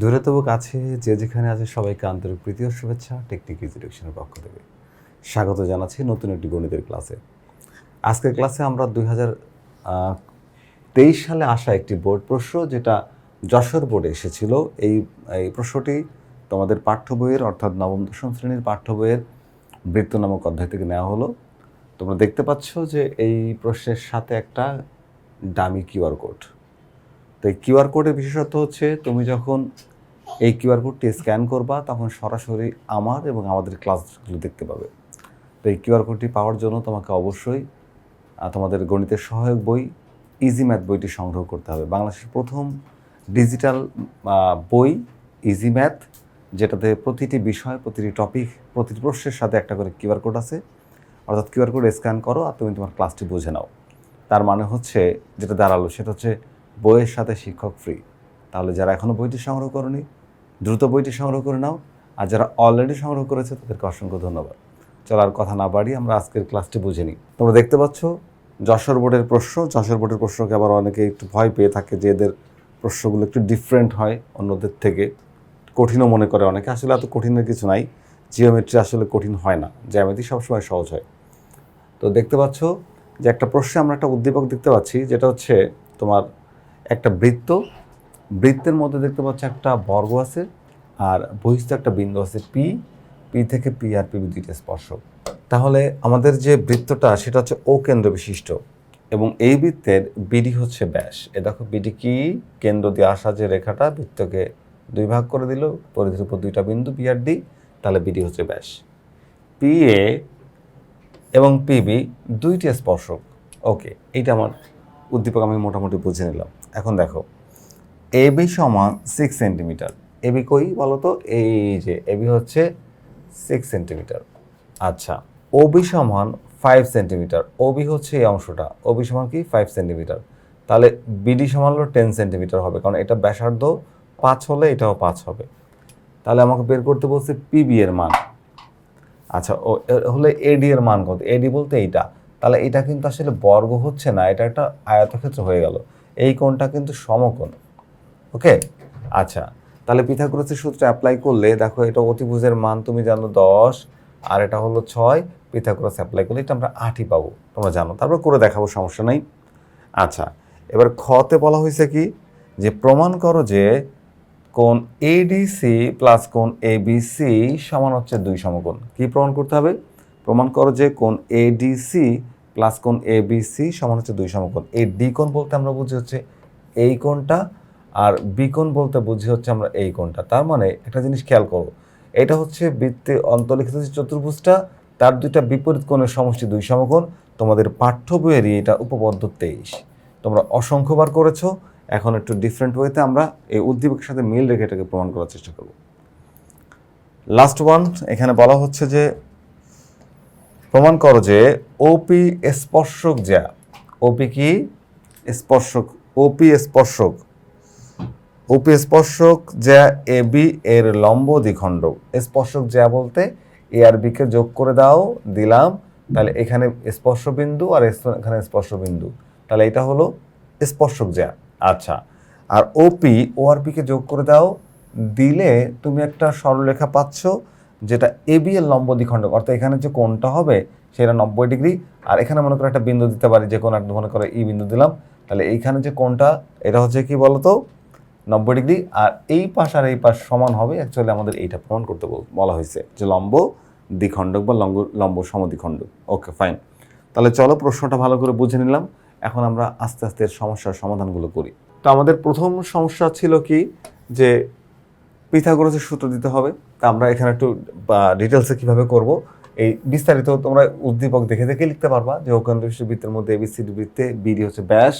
দূরে তবু কাছে, যে যেখানে আছে সবাইকে আন্তরিক প্রীতি ও শুভেচ্ছা টেকনিক এডুকেশনের পক্ষ থেকে। স্বাগত জানাচ্ছি নতুন একটি গণিতের ক্লাসে। আজকের ক্লাসে আমরা দুই তেইশ সালে আসা একটি বোর্ড প্রশ্ন, যেটা যশোর বোর্ডে এসেছিল। এই এই প্রশ্নটি তোমাদের পাঠ্য বইয়ের, অর্থাৎ নবম, দশম শ্রেণির পাঠ্য বইয়ের বৃত্ত নামক অধ্যায় থেকে নেওয়া হলো। তোমরা দেখতে পাচ্ছ যে এই প্রশ্নের সাথে একটা ডামি কিউআর কোড। তো এই কিউআর কোডের বিশেষত্ব হচ্ছে তুমি যখন এই কিউআর কোডটি স্ক্যান করবা, তখন সরাসরি আমার এবং আমাদের ক্লাসগুলো দেখতে পাবে। তো এই কিউআর কোডটি পাওয়ার জন্য তোমাকে অবশ্যই তোমাদের গণিতের সহায়ক বই ইজি ম্যাথ বইটি সংগ্রহ করতে হবে। বাংলাদেশের প্রথম ডিজিটাল বই ইজি ম্যাথ যেটাতে প্রতিটি বিষয়, প্রতিটি টপিক, প্রতিটি প্রশ্নের সাথে একটা করে কিউআর কোড আছে। অর্থাৎ কিউআর কোড স্ক্যান করো আর তুমি তোমার ক্লাসটি বুঝে নাও। তার মানে হচ্ছে, যেটা দাঁড়াল, সেটা হচ্ছে বইয়ের সাথে শিক্ষক ফ্রি তাহলে যারা এখনও বইটি সংগ্রহ করনি, দ্রুত বইটি সংগ্রহ করে নাও। আর যারা অলরেডি সংগ্রহ করেছে, তাদেরকে অসংখ্য ধন্যবাদ। চলো আর কথা না বাড়ি আমরা আজকের ক্লাসটি বুঝে নিই। তোমরা দেখতে পাচ্ছ, যশোর বোর্ডের প্রশ্ন। যশোর বোর্ডের প্রশ্নকে আবার অনেকে একটু ভয় পেয়ে থাকে যে এদের প্রশ্নগুলো একটু ডিফারেন্ট হয় অন্যদের থেকে। কঠিনও মনে করে অনেকে। আসলে এত কঠিনের কিছু নাই। জিওমেট্রি আসলে কঠিন হয় না। জ্যামিতি সবসময় সহজ হয়। তো দেখতে পাচ্ছ যে একটা প্রশ্নে আমরা একটা উদ্দীপক দেখতে পাচ্ছি, যেটা হচ্ছে তোমার একটা বৃত্ত। বৃত্তের মধ্যে দেখতে পাচ্ছ একটা বর্গ আছে আর বহিস্থ একটা বিন্দু আছে পি পি থেকে পি আর পি দুইটা স্পর্শক তাহলে আমাদের যে বৃত্তটা সেটা হচ্ছে ও কেন্দ্র বিশিষ্ট এবং এই বৃত্তের বিডি হচ্ছে ব্যাস। এ দেখো বিডি কি? কেন্দ্র দিয়ে আসা যে রেখাটা বৃত্তকে দুই ভাগ করে দিল, পরিধির উপর দুইটা বিন্দু পি আর ডি তাহলে বিডি হচ্ছে ব্যাস। পি এ এবং পিবি দুইটি স্পর্শক। ওকে এইটা আমার উদ্দীপক আমি মোটামুটি বুঝে নিলাম। এখন দেখো এবি সমান সিক্স সেন্টিমিটার এবি কই বলো তো এই যে এবি হচ্ছে সিক্স সেন্টিমিটার আচ্ছা ওবি সমান ফাইভ সেন্টিমিটার ওবি হচ্ছে এই অংশটা। ওবি সমান কি? ফাইভ সেন্টিমিটার তাহলে বিডি সমান হলো টেন সেন্টিমিটার হবে, কারণ এটা ব্যাসার্ধ পাঁচ হলে এটাও পাঁচ হবে। তাহলে আমাকে বের করতে বলছে পিবি এর মান। আচ্ছা ও হলে এডি এর মান কত? এডি বলতে এইটা। তাহলে এটা কিন্তু আসলে বর্গ হচ্ছে না, এটা একটা আয়তক্ষেত্র হয়ে গেল। এই কোণটা কিন্তু সমকোণ, ওকে? আচ্ছা তাহলে পিথাগোরাসের সূত্র অ্যাপ্লাই করলে, দেখো এটা অতিভুজের মান, তুমি জানো দশ, আর এটা হলো ছয়, পিথাগোরাস অ্যাপ্লাই করলে এটা আমরা আটই পাবো, তোমরা জানো। তারপর করে দেখাবো, সমস্যা নাই। আচ্ছা এবার খতে বলা হয়েছে কি? যে প্রমাণ করো যে কোন এডিসি প্লাস কোণ এবিসি সমান হচ্ছে দুই সমকোণ। কি প্রমাণ করতে হবে? প্রমাণ করো যে কোণ এডিসি প্লাস কোণ এবিসি সমান হচ্ছে দুই সমকোণ। এই ডি কোণ বলতে আমরা বুঝি হচ্ছে এই কোণটা আর বি কোণ বলতে বুঝি হচ্ছে আমরা এই কোণটা। তার মানে একটা জিনিস খেয়াল করো, এটা হচ্ছে বৃত্তে অন্তর্লিখিত যে চতুর্ভুজটা, তার দুইটা বিপরীত কোণের সমষ্টি দুই সমকোণ। তোমাদের পাঠ্য বইয়েরই এটা উপপাদ্য তেইশ। তোমরা অসংখ্যবার করেছ, এখন একটু ডিফারেন্ট ওয়েতে আমরা এই উদ্দীপকের সাথে মিল রেখে এটাকে প্রমাণ করার চেষ্টা করব। লাস্ট ওয়ান এখানে বলা হচ্ছে যে প্রমাণ করো যে ওপি স্পর্শক যা। ওপি কি? স্পর্শক। ওপি স্পর্শক। ওপি স্পর্শক যা এ বি এর লম্ব দ্বিখণ্ডক স্পর্শক যা বলতে এ আর বিকে যোগ করে দাও, দিলাম, তাহলে এখানে স্পর্শ বিন্দু আর এখানে স্পর্শ বিন্দু তাহলে এটা হলো স্পর্শক যা। আচ্ছা আর ওপি ও আর পিকে যোগ করে দাও, দিলে তুমি একটা সরলরেখা পাচ্ছ যেটা এ বি এর লম্ব দ্বিখণ্ডক, অর্থাৎ এখানে যে কোণটা হবে সেটা নব্বই ডিগ্রি, আর এখানে মনে করো একটা বিন্দু দিতে পারি, যে কোনো একটা মনে করো ই বিন্দু দিলাম, তাহলে এইখানে যে কোণটা, এটা হচ্ছে কি বলতো? নব্বই ডিগ্রি, আর এই পাশ আর এই পাশ সমান হবে অ্যাকচুয়ালি আমাদের এইটা প্রমাণ করতে বলা হয়েছে, যে লম্ব দ্বিখণ্ডক বা লম্ব লম্ব সমদ্বিখণ্ডক। ওকে ফাইন তাহলে চলো প্রশ্নটা ভালো করে বুঝে নিলাম, এখন আমরা আস্তে আস্তে সমস্যার সমাধানগুলো করি। তো আমাদের প্রথম সমস্যা ছিল কি? যে পিথাগোরাসের সূত্র দিতে হবে। আমরা এখানে একটু ডিটেলসে কীভাবে করব, এই বিস্তারিত তোমরা উদ্দীপক দেখে দেখে লিখতে পারবা যে ওখান বৃত্তের মধ্যে এবিসিডি বৃত্তে বিডি হচ্ছে ব্যাস,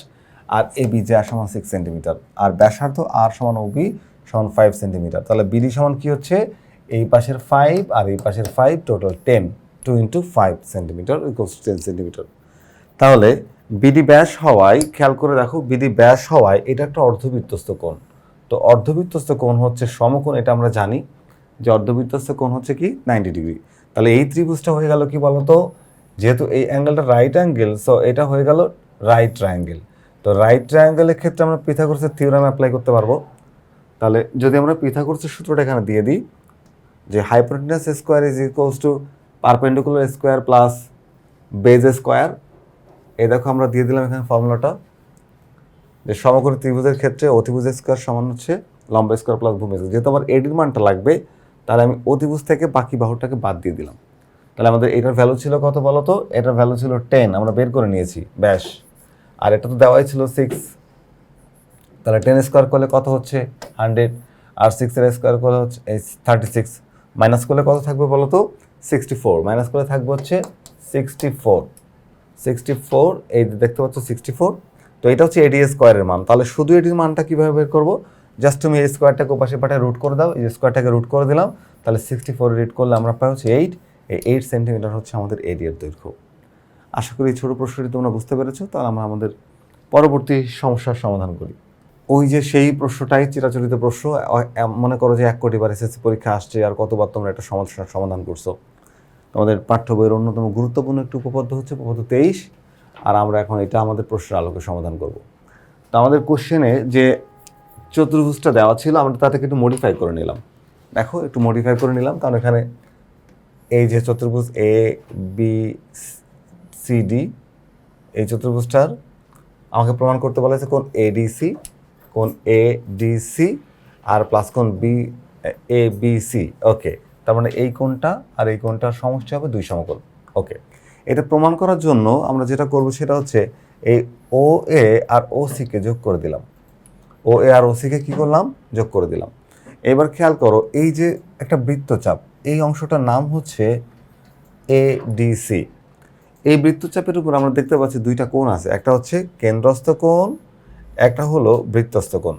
আর এ এবি যা সমান সিক্স সেন্টিমিটার আর ব্যাসার্ধ আর সমান ওবি সমান ফাইভ সেন্টিমিটার তাহলে বিডি সমান কি হচ্ছে? এই পাশের ফাইভ আর এই পাশের five total ten two into five centimetre equals ten centimetre তাহলে বিডি ব্যাস হওয়ায়, খেয়াল করে দেখো বিডি ব্যাস হওয়ায় এটা একটা অর্ধবৃত্তস্থ কোণ। তো অর্ধবৃত্তস্থ কোণ হচ্ছে সমকোণ, এটা আমরা জানি। যে অর্ধবৃত্তস্থ কোণ হচ্ছে কি? নাইনটি ডিগ্রি তাহলে এই ত্রিভুজটা হয়ে গেল কি বলতো? যেহেতু এই অ্যাঙ্গেলটা রাইট অ্যাঙ্গেল সো এটা হয়ে গেল রাইট ট্রায়াঙ্গেল তো রাইট ট্রায়াঙ্গেলের ক্ষেত্রে আমরা পিথাগোরাসের থিওরাম অ্যাপ্লাই করতে পারব। তাহলে যদি আমরা পিথাগোরাসের সূত্রটা এখানে দিয়ে দিই, যে hypotenuse square is equals to perpendicular square plus base square এ দেখো আমরা দিয়ে দিলাম এখানে ফর্মুলাটা, যে সমকোণী ত্রিভুজের ক্ষেত্রে অতিভুজ স্কোয়ার সমান হচ্ছে লম্বা স্কোয়ার প্লাস ভূমি স্কোয়ার যেহেতু আমার এডির মানটা লাগবে তাহলে আমি অতিভুজ থেকে বাকি বাহুটাকে বাদ দিয়ে দিলাম। তাহলে আমাদের এটার ভ্যালু ছিল কত বলো তো এটার ভ্যালু ছিল টেন আমরা বের করে নিয়েছি, ব্যাস। আর এটা তো দেওয়াই ছিল সিক্স তাহলে টেন স্কোয়ার করলে কত হচ্ছে? হান্ড্রেড আর সিক্সের স্কোয়ার করলে হচ্ছে থার্টি সিক্স মাইনাস করলে কত থাকবে বলো তো সিক্সটি ফোর মাইনাস করলে থাকবে হচ্ছে সিক্সটি ফোর সিক্সটি ফোর এই দেখতে পাচ্ছ সিক্সটি ফোর তো এটা হচ্ছে এডি স্কোয়ারের মান। তাহলে শুধু এটির মানটা কীভাবে বের করব? জাস্ট তুমি এই স্কোয়ারটাকে ওপাশে পাঠায় রুট করে দাও, এই স্কোয়ারটাকে রুট করে দিলাম, তাহলে সিক্সটি ফোর রিড করলে আমরা পাই হচ্ছে এইট এই এইট সেন্টিমিটার হচ্ছে আমাদের এরিয়ার দৈর্ঘ্য। আশা করি এই ছোটো প্রশ্নটি তোমরা বুঝতে পেরেছ, তাহলে আমরা আমাদের পরবর্তী সমস্যার সমাধান করি। ওই যে সেই প্রশ্নটাই চিরাচরিত প্রশ্ন মনে করো যে এক কোটি বার এসএসসি পরীক্ষা আসছে, আর কতবার তোমরা একটা সমস্যার সমাধান করছ। তোমাদের পাঠ্য বইয়ের অন্যতম গুরুত্বপূর্ণ একটি উপপাদ্য হচ্ছে উপপাদ্য তেইশ, আর আমরা এখন এটা আমাদের প্রশ্নের আলোকে সমাধান করব। তো আমাদের কোশ্চেনে যে চতুর্ভুজটা দেওয়া ছিল, আমরা তাদেরকে একটু মডিফাই করে নিলাম। দেখো, একটু মডিফাই করে নিলাম, কারণ এখানে এই যে চতুর্ভুজ এ বি সি ডি এই চতুর্ভুজটার আমাকে প্রমাণ করতে বলা হয়েছে কোন এডিসি কোন এ ডিসি আর প্লাস কোন B A B C okay তার মানে এই কোনটা আর এই কোনটার সমষ্টি হবে দুই সমকোণ ওকে এটা প্রমাণ করার জন্য আমরা যেটা করব সেটা হচ্ছে এই ও এ আর ও সিকে যোগ করে দিলাম। ও এ আর ও সিকে কী করলাম? যোগ করে দিলাম। এবার খেয়াল করো, এই যে একটা বৃত্তচাপ, এই অংশটার নাম হচ্ছে এ ডিসি এই বৃত্তচাপের উপর আমরা দেখতে পাচ্ছি দুইটা কোণ আছে, একটা হচ্ছে কেন্দ্রস্থ কোণ, একটা হলো বৃত্তস্থ কোণ।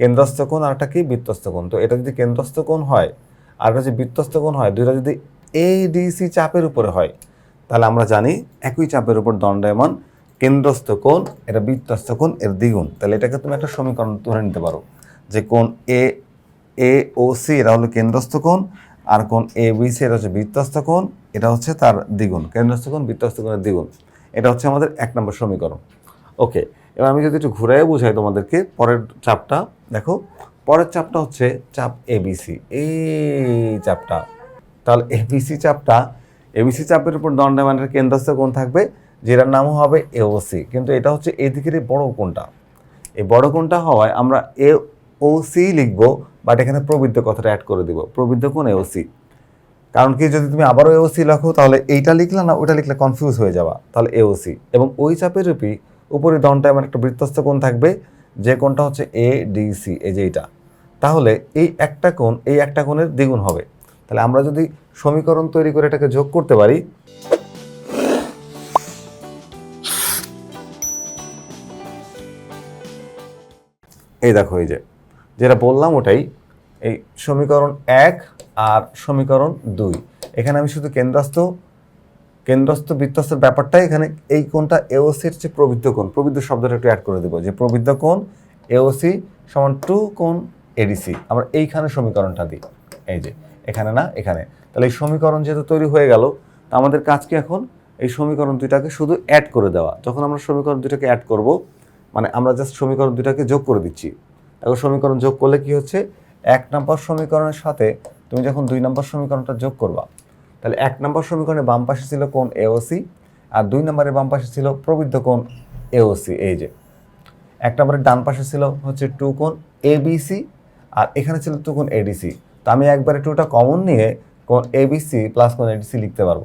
কেন্দ্রস্থ কোণ আর একটা কি? বৃত্তস্থ কোণ। তো এটা যদি কেন্দ্রস্থ কোণ হয়, আর একটা যদি বৃত্তস্থ কোণ হয়, দুইটা যদি এডিসি চাপের উপরে হয়, তাহলে আমরা জানি একই চাপের উপর দণ্ডায়মান কেন্দ্রস্থ কোণ, এটা বৃত্তস্থ কোণ, এর দ্বিগুণ। তাহলে এটাকে তুমি একটা সমীকরণ ধরে নিতে পারো যে কোণ এ এ ও সি এটা হলো কেন্দ্রস্থ কোণ, আর কোণ এ বি সি এটা হচ্ছে বৃত্তস্থ কোণ, এটা হচ্ছে তার দ্বিগুণ। কেন্দ্রস্থ কোণ বৃত্তস্থ কোণের দ্বিগুণ। এটা হচ্ছে আমাদের এক নম্বর সমীকরণ। ওকে, এবার আমি যদি একটু ঘুরাইয়ে বুঝাই তোমাদেরকে, পরের চাপটা, দেখো, পরের চাপটা হচ্ছে চাপ এবিসি এই চাপটা। তাহলে এবিসি চাপটা এবিসি চাপের উপর দণ্ডায়মানের কেন্দ্রস্থ কোণ থাকবে যেটার নামও হবে এওসি কিন্তু এটা হচ্ছে এদিকের বড় কোনটা এই বড় কোনটা হওয়ায় আমরা এ ও সি লিখব বাট এখানে প্রবৃদ্ধ কথাটা অ্যাড করে দিব, প্রবৃদ্ধ কোণ এওসি কারণ কি, যদি তুমি আবারও এওসি লেখো, তাহলে এইটা লিখলে না, ওইটা লিখলে কনফিউজ হয়ে যাবা, তাহলে এওসি এবং ওই চাপের রূপী উপরে দনটা আমার একটা বৃত্তস্থ কোণ থাকবে, যে কোণটা হচ্ছে এ ডিসি এই যে এইটা। তাহলে এই একটা কোণ, এই একটা কোণের দ্বিগুণ হবে। তাহলে আমরা যদি সমীকরণ তৈরি করে এটাকে যোগ করতে পারি এই দেখো, এই যে, যেটা বললাম ওটাই। এই সমীকরণ এক আর সমীকরণ দুই। এখানে আমি শুধু কেন্দ্রস্থ কেন্দ্রস্থ বৃত্তস্থের ব্যাপারটাই এখানে, এই কোণটা এওসির যে প্রবৃদ্ধ কোণ। প্রবৃদ্ধ শব্দটা একটু অ্যাড করে দেবো, যে প্রবৃদ্ধ কোণ এওসি সমান টু কোণ এডিসি আমরা এইখানে সমীকরণটা দিই। এই যে, এখানে না, এখানে। তাহলে এই সমীকরণ যেহেতু তৈরি হয়ে গেল আমাদের কাজ কি এখন? এই সমীকরণ দুইটাকে শুধু অ্যাড করে দেওয়া। যখন আমরা সমীকরণ দুইটাকে অ্যাড করব মানে আমরা জাস্ট সমীকরণ দুটাকে যোগ করে দিচ্ছি। এখন সমীকরণ যোগ করলে কি হচ্ছে? এক নম্বর সমীকরণের সাথে তুমি যখন দুই নম্বর সমীকরণটা যোগ করবা, তাহলে এক নম্বর সমীকরণে বাম পাশে ছিল কোন এওসি আর দুই নম্বরের বাম পাশে ছিল প্রবৃদ্ধ কোণ এওসি এই যে। এক নম্বরের ডান পাশে ছিল হচ্ছে টু কোণ এবিসি আর এখানে ছিল টু কোণ এডিসি তো আমি একবারে টুটা কমন নিয়ে কোণ এবিসি প্লাস কোণ এডিসি লিখতে পারব।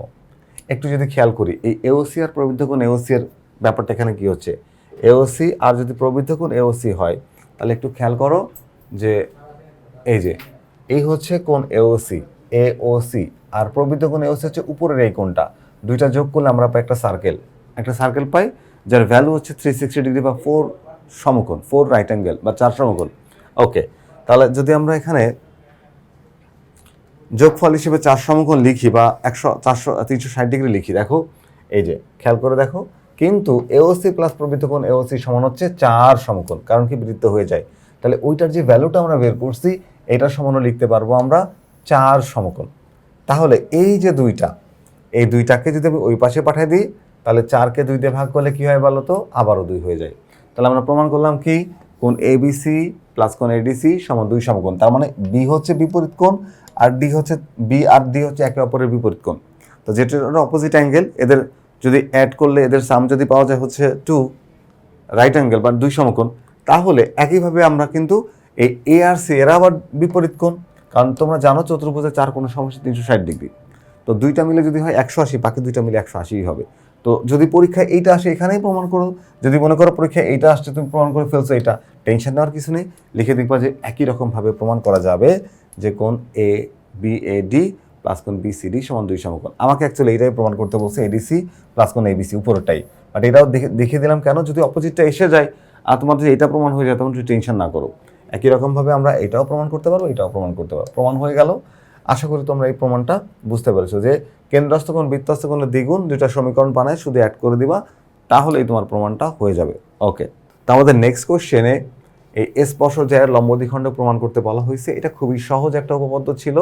একটু যদি খেয়াল করি, এই এওসি আর প্রবৃদ্ধ কোণ এওসি এর ব্যাপারটা এখানে কি হচ্ছে? এওসি আর যদি প্রবৃদ্ধ কোণ এওসি হয়, তাহলে একটু খেয়াল করো যে এই যে, এই হচ্ছে কোন এওসি এওসি আর প্রবৃদ্ধ কোণ এওসি হচ্ছে উপরের এই কোণটা। দুইটা যোগ করলে আমরা পাই একটা সার্কেল একটা সার্কেল পাই যার ভ্যালু হচ্ছে থ্রি সিক্সটি ডিগ্রি বা ফোর সমকোণ ফোর রাইট অ্যাঙ্গেল বা চার সমকোণ। ওকে তাহলে যদি আমরা এখানে যোগফল হিসেবে চার সমকোণ লিখি বা একশো, চারশো, তিনশো ষাট ডিগ্রি লিখি, দেখো, এই যে, খেয়াল করে দেখো কিন্তু এওসি প্লাস প্রবৃত্ত কোণ এওসি সমান হচ্ছে চার সমকোণ, কারণ কি বৃত্ত হয়ে যায়। তাহলে ওইটার যে ভ্যালুটা আমরা বের করছি এটার সমানও লিখতে পারব আমরা চার সমকোণ। তাহলে এই যে দুইটা, এই দুইটাকে যদি আমি ওই পাশে পাঠিয়ে দিই, তাহলে চারকে দুই দিয়ে ভাগ করলে কি হয় বলো তো আবারও দুই হয়ে যায়। তাহলে আমরা প্রমাণ করলাম কি? কোণ এবিসি প্লাস কোণ এডিসি সমান দুই সমকোণ। তার মানে বি হচ্ছে বিপরীত কোণ, আর ডি হচ্ছে বি আর ডি হচ্ছে একে অপরের বিপরীত কোণ। তো যেটা অপোজিট অ্যাঙ্গেল এদের যদি অ্যাড করলে এদের সাম যদি পাওয়া যায় হচ্ছে টু রাইট অ্যাঙ্গেল বা দুই সমকোণ, তাহলে একইভাবে আমরা কিন্তু এই এ আর সি এরা আবার বিপরীত কোণ। কারণ তোমরা জানো চতুর্ভুজের চার কোণের সমস্যা তিনশো ষাট ডিগ্রি। তো দুইটা মিলে যদি হয় একশো আশি, বাকি দুইটা মিলে একশো আশিই হবে। তো যদি পরীক্ষায় এইটা আসে এখানেই প্রমাণ করো। যদি মনে করো পরীক্ষায় এইটা আসছে, তুমি প্রমাণ করে ফেলছো, এটা টেনশন নেওয়ার কিছু নেই। লিখে দেখবা যে একই রকমভাবে প্রমাণ করা যাবে যে কোন A B A D plus কোন বি, সি, ডি সমান দুই সমকোণ। আমাকে অ্যাকচুয়ালি এইটাই প্রমাণ করতে বলছে এডিসি প্লাস কোন এবিসি উপরটাই বাট এটাও দেখে দেখিয়ে দিলাম কেন? যদি অপোজিটটা এসে যায়, আর তোমার যদি এটা প্রমাণ হয়ে যায়, তখন তুমি টেনশন না করো। একই রকমভাবে আমরা এটাও প্রমাণ করতে পারব, এটাও প্রমাণ করতে পারব। প্রমাণ হয়ে গেল। আশা করি তোমরা এই প্রমাণটা বুঝতে পেরেছ যে কেন্দ্রস্থ কোণ, বৃত্তস্থ কোণের দ্বিগুণ দুটা সমীকরণ বানায় শুধু অ্যাড করে দিবা, তাহলেই তোমার প্রমাণটা হয়ে যাবে। ওকে তো আমাদের নেক্সট কোশ্চেনে এই স্পর্শ জ্যায়ের লম্ব দ্বিখণ্ড প্রমাণ করতে বলা হয়েছে। এটা খুবই সহজ একটা উপপাদ্য ছিল।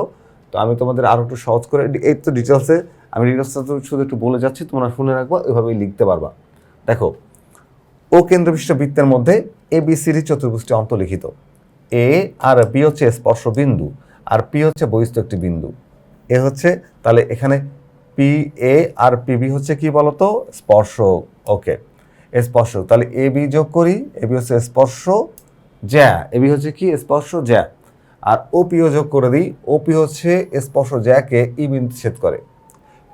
তো আমি তোমাদের আরও একটু সহজ করে এই তো ডিটেলসে আমি ডিটেলসটা শুধু একটু বলে যাচ্ছি, তোমরা শুনে রাখবা, এভাবেই লিখতে পারবা। দেখো, ও কেন্দ্রবিষ্ট বৃত্তের মধ্যে এ বি সিডি চতুর্ভুজটি অন্তর্লিখিত। এ আর বি হচ্ছে স্পর্শ বিন্দু আর পি হচ্ছে বহিস্থ একটি বিন্দু। এ হচ্ছে, তাহলে এখানে পি এ আর পিবি হচ্ছে কি বলতো? স্পর্শক। ওকে স্পর্শক, তাহলে এ বি যোগ করি এ বি হচ্ছে স্পর্শ জ্যা এ বি হচ্ছে কি? স্পর্শ জ্যা আর ওপিও যোগ করে দিই। ওপি হচ্ছে স্পর্শ জ্যাকে ই ছেদ করে।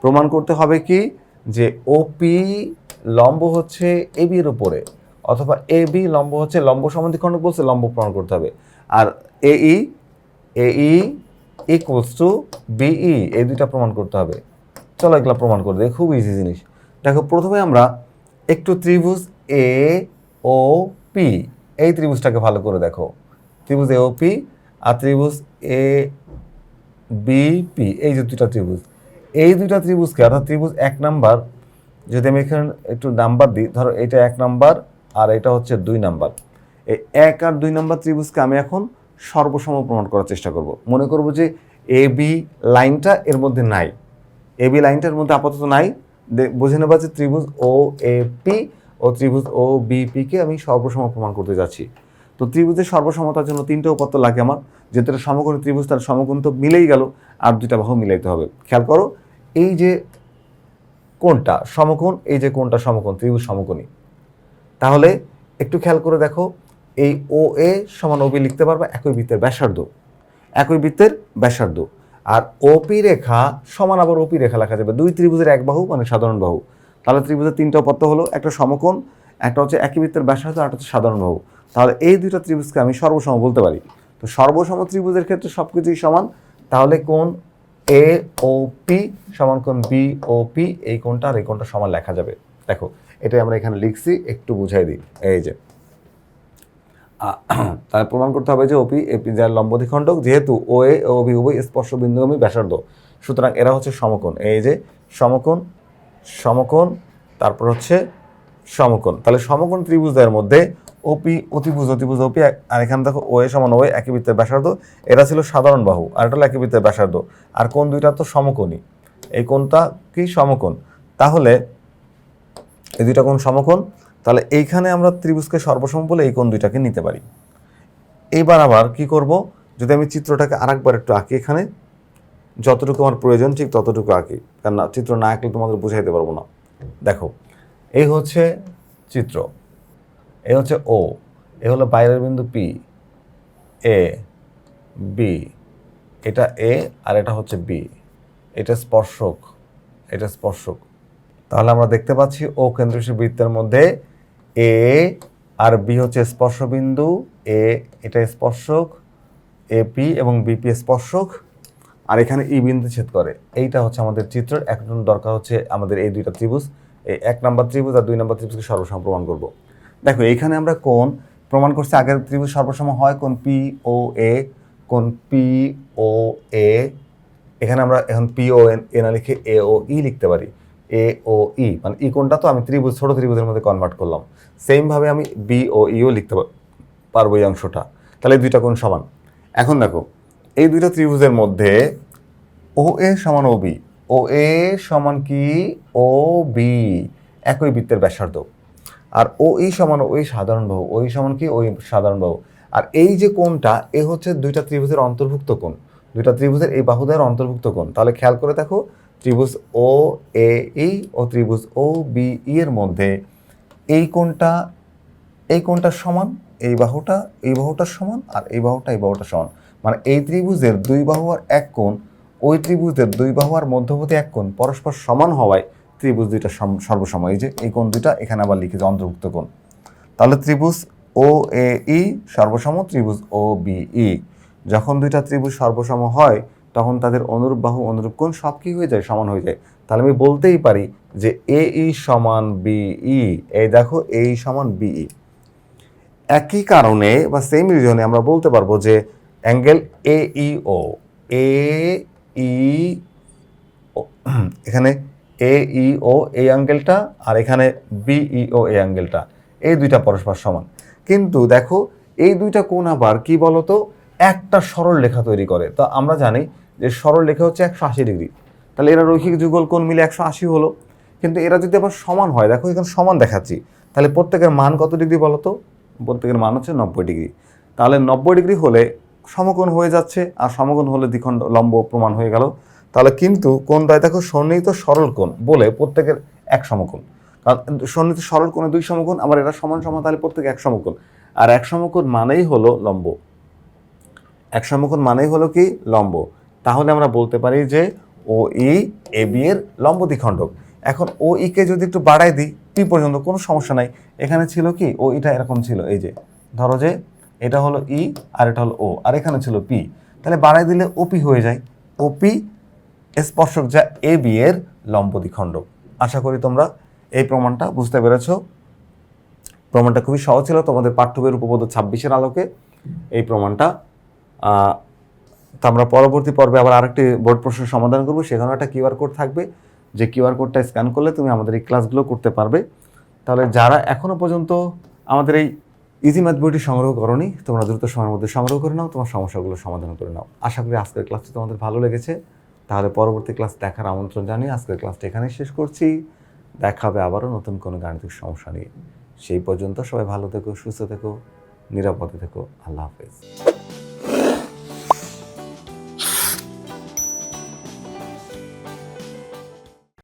প্রমাণ করতে হবে কি? যে ওপি লম্ব হচ্ছে এ বির উপরে, অথবা এ বি লম্ব হচ্ছে লম্ব সমাধিখণ্ডক বলছে লম্ব প্রমাণ করতে হবে। আর A E A equals to BE এই দুইটা প্রমাণ করতে হবে। চলো এগুলো প্রমাণ করে দিই, খুব ইজি জিনিস। দেখো, প্রথমে আমরা একটু ত্রিভুজ এ ও পি এই ত্রিভুজটাকে ভালো করে দেখো। ত্রিভুজ এ ও পি আর ত্রিভুজ এ বিপি এই যে দুটা ত্রিভুজ। এই দুইটা ত্রিভুজকে, অর্থাৎ ত্রিভুজ এক নাম্বার, যদি আমি এখানে একটু নাম্বার দিই, ধরো এটা এক নাম্বার আর এটা হচ্ছে দুই নাম্বার। এই এক আর দুই নাম্বার ত্রিভুজকে আমি এখন সর্বসম প্রমাণ করার চেষ্টা করব। মনে করব যে এ বি লাইনটা এর মধ্যে নাই। এ বি লাইনটার মধ্যে আপাতত নাই। বুঝে নেবা যে ত্রিভুজ ও এ পি ও ত্রিভুজ ও বিপিকে আমি সর্বসম প্রমাণ করতে যাচ্ছি। তো ত্রিভুজের সর্বসমতার জন্য তিনটে উপাত্ত লাগে আমার। যেহেতু সমকোণী ত্রিভুজ, তার সমকোণ তো মিলেই গেল, আর দুইটা বাহু মিলাইতে হবে। খেয়াল করো, এই যে কোনটা সমকোণ, এই যে কোনটা সমকোণ, ত্রিভুজ সমকোণী। তাহলে একটু খেয়াল করে দেখো, এই ও এ সমান ওবি লিখতে পারবা, একই বৃত্তের ব্যাসার্ধ। একই বৃত্তের ব্যাসার্ধ। আর ওপি রেখা সমান আবার ওপি রেখা লেখা যাবে। দুই ত্রিভুজের এক বাহু মানে সাধারণ বাহু। তাহলে ত্রিভুজের তিনটা উপাত্ত হলো, একটা সমকোণ, একটা হচ্ছে একই বৃত্তের ব্যাসার্ধ, আর একটা হচ্ছে সাধারণ বাহু। তাহলে এই দুইটা ত্রিভুজকে আমি সর্বসম বলতে পারি। তো সর্বসম ত্রিভুজের ক্ষেত্রে সব কিছুই সমান, তাহলে কোন এ ও পি সমান কোন বি ও পি এই কোনটা আর এই কোনটা সমান লেখা যাবে। দেখো, এটাই আমরা এখানে লিখছি, একটু বুঝাই দিই। এই যে তাহলে প্রমাণ করতে হবে যে ওপি এপি যার লম্বদ্বিখণ্ডক যেহেতু ও এ ও বি উভয় স্পর্শ বিন্দুগামী ব্যাসার্ধ। সুতরাং এরা হচ্ছে সমকোণ। এই যে, সমকোণ সমকোণ, তারপর হচ্ছে সমকোণ। তাহলে সমকোণ ত্রিভুজের মধ্যে ওপি অতিভুজ অতিভুজ ওপি, আর এখানে দেখো ও এ সমান ওয়ে একই বৃত্তের ব্যাসার্ধ। এটা ছিল সাধারণ বাহু, আর এটা হলো একই বৃত্তের ব্যাসার্ধ। আর কোন দুইটা তো সমকোণী। এই কোনটা কি? সমকোণ। তাহলে এই দুইটা কোণ সমকোণ। তাহলে এইখানে আমরা ত্রিভুজকে সর্বসম বলে এই কোণ দুইটাকে নিতে পারি। এইবার আবার কি করব? যদি আমি চিত্রটাকে আরেকবার একটু আঁকি এখানে, যতটুকু আমার প্রয়োজন ঠিক ততটুকু আঁকি। কারণ চিত্র না আঁকলে তোমাদের বুঝাইতে পারব না। দেখো, এই হচ্ছে চিত্র। এই হচ্ছে ও, এ হলো বাইরের বিন্দু পি, এ, বি, এটা এ আর এটা হচ্ছে বি, এটা স্পর্শক এটা স্পর্শক। তাহলে আমরা দেখতে পাচ্ছি ও কেন্দ্রবিন্দু বৃত্তের মধ্যে এ আর বি হচ্ছে স্পর্শবিন্দু, এ এটা স্পর্শক এপি এবং বিপি স্পর্শক, আর এখানে ই বিন্দু ছেদ করে। এইটা হচ্ছে আমাদের চিত্রের, এখন দরকার হচ্ছে আমাদের এই দুইটা ত্রিভুজ, এই এক নম্বর ত্রিভুজ আর দুই নম্বর ত্রিভুজকে সর্বসম প্রমাণ করব। দেখো, এখানে আমরা কোন প্রমাণ করছি আগের ত্রিভুজ সর্বসম হয় কোন পি ও এ কোন পি ও এ এখানে আমরা এখন পি ও এন এ না লিখে এ ও ই লিখতে পারি। এ ও ই মানে ই কোনটা তো আমি ত্রিভুজ, ছোট ত্রিভুজের মধ্যে কনভার্ট করলাম। সেমভাবে আমি বি ও ইও লিখতে পারব এই অংশটা। তাহলে দুইটা কোন সমান। এখন দেখো, এই দুইটা ত্রিভুজের মধ্যে ও এ সমান ও বি ও এ সমান কি? ও বি একই বৃত্তের ব্যাসার্ধ। আর ও ই সমান ওই সাধারণ বাহু ওই সমান কি? ওই সাধারণ বাহু। আর এই যে কোণটা, এ হচ্ছে দুইটা ত্রিভুজের অন্তর্ভুক্ত কোণ। দুইটা ত্রিভুজের এই বাহুদের অন্তর্ভুক্ত কোণ। তাহলে খেয়াল করে দেখো, ত্রিভুজ ও এ ই ও ত্রিভুজ ও বি ই এর মধ্যে এই কোণটা এই কোণটা সমান, এই বাহুটা, এই বাহুটার সমান আর এই বাহুটা এই বাহুটা সমান। মানে এই ত্রিভুজের দুই বাহু আর এক কোণ, ওই ত্রিভুজের দুই বাহু আর মধ্যবর্তী এক কোণ পরস্পর সমান হওয়ায় ত্রিভুজ দুইটা সর্বসময়। এই যে এই কোণ দুইটা, এখানে আবার লিখেছে অন্তর্ভুক্ত কোণ। তাহলে ত্রিভুজ ও এ ই সর্বসম, ত্রিভুজ ও বি ই যখন দুইটা ত্রিভুজ সর্বসম হয়, তখন তাদের অনুরূপ বাহু, অনুরূপ কোণ সব কি হয়ে যায়? সমান হয়ে যায়। তাহলে আমি বলতেই পারি যে এ ই সমান বি ই এই দেখো এ ই সমান ই একই কারণে বা সেম রিজনে আমরা বলতে পারব যে অ্যাঙ্গেল এ ই ও এ ই এখানে এ ই ও এই অ্যাঙ্গেলটা আর এখানে বিই ও এই অ্যাঙ্গেলটা এই দুইটা পরস্পর সমান। কিন্তু দেখো, এই দুইটা কোণ আবার কি বলতো? একটা সরল রেখা তৈরি করে। তো আমরা জানি যে সরল রেখা হচ্ছে একশো আশি ডিগ্রি। তাহলে এরা রৈখিক যুগল কোণ মিলে একশো আশি হলো। কিন্তু এরা যদি আবার সমান হয়, দেখো এখানে সমান দেখাচ্ছি। তাহলে প্রত্যেকের মান কত ডিগ্রি বলো তো প্রত্যেকের মান হচ্ছে নব্বই ডিগ্রি। তাহলে নব্বই ডিগ্রি হলে সমকোণ হয়ে যাচ্ছে, আর সমকোণ হলে দ্বিখণ্ড লম্ব প্রমাণ হয়ে গেল। তাহলে কিন্তু কোনটায় দেখো সন্নিহিত সরল কোণ বলে প্রত্যেকের এক সমকোণ। কারণ সন্নিহিত সরল কোণে দুই সমকোণ আমার এরা সমান সমান, তাহলে প্রত্যেক এক সমকোণ। আর এক সমকোণ মানেই হলো লম্ব। এক সমকোণ মানেই হলো কি? লম্ব। তাহলে আমরা বলতে পারি যে ও ই এ বি এর লম্ব দ্বিখণ্ডক। এখন ও ই কে যদি একটু বাড়াই দিই পি পর্যন্ত কোনো সমস্যা নাই। এখানে ছিল কি? ও ইটা এরকম ছিল, এই যে। ধরো যে এটা হলো ই আর এটা হলো ও আর এখানে ছিল পি তাহলে বাড়াই দিলে ওপি হয়ে যায়। ওপি স্পর্শক যা এ বি এর লম্ব দ্বিখণ্ডক আশা করি তোমরা এই প্রমাণটা বুঝতে পেরেছ। প্রমাণটা খুবই সহজ ছিল, তোমাদের পাঠ্য বইয়ের উপপাদ্য ছাব্বিশের আলোকে এই প্রমাণটা। তো আমরা পরবর্তী পর্বে আবার আরেকটি বোর্ড প্রশ্নের সমাধান করব সেখানে একটা কিউআর কোড থাকবে। যে কিউআর কোডটা স্ক্যান করলে তুমি আমাদের এই ক্লাসগুলো করতে পারবে। তাহলে যারা এখনও পর্যন্ত আমাদের এই ইজি ম্যাথ বইটি সংগ্রহ করনি, তোমরা দ্রুত সময়ের মধ্যে সংগ্রহ করে নাও, তোমার সমস্যাগুলো সমাধান করে নাও। আশা করি আজকের ক্লাসটি তোমাদের ভালো লেগেছে। তাহলে পরবর্তী ক্লাস দেখার আমন্ত্রণ জানিয়ে আজকের ক্লাসটা এখানেই শেষ করছি। দেখা হবে আবারও নতুন কোনো গাণিতিক সমস্যা নিয়ে। সেই পর্যন্ত সবাই ভালো থেকো, সুস্থ থেকো, নিরাপদে থেকো। আল্লাহ হাফেজ।